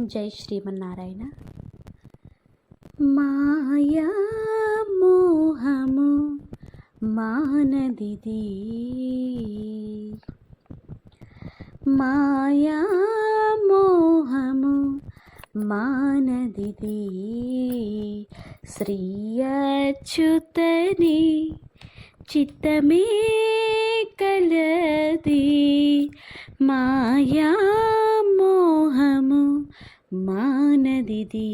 జై శ్రీమన్నారాయణ. మాయా మోహము మానదిది. మాయా మోహము మానదిది. శ్రీ అచ్యుతని చిత్తమే కలది. మాయా మానదిది.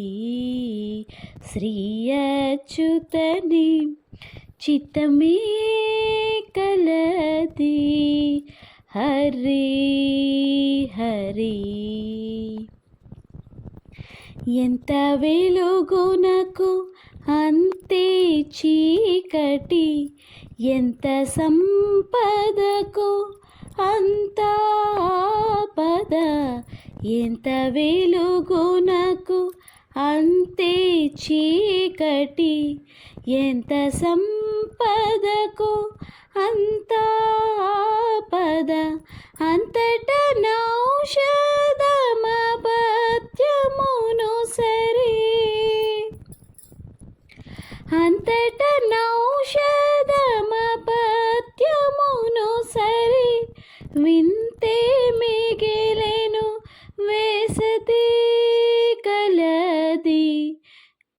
శ్రీ అచ్యుతని చిత్తమే కలది. హరి హరి. ఎంత వెలుగునకు అంతే చీకటి. ఎంత సంపదకు అంతా ఆపద ఎంత వెలుగునకు అంతే చీకటి. ఎంత సంపదకు అంత పద అంతట నౌషధమపత్యమును సరే. అంతట నౌషధమపత్యమును సరే. విన్